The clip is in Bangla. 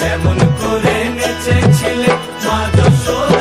যেমন করে নেচেছিলে মা যশোদার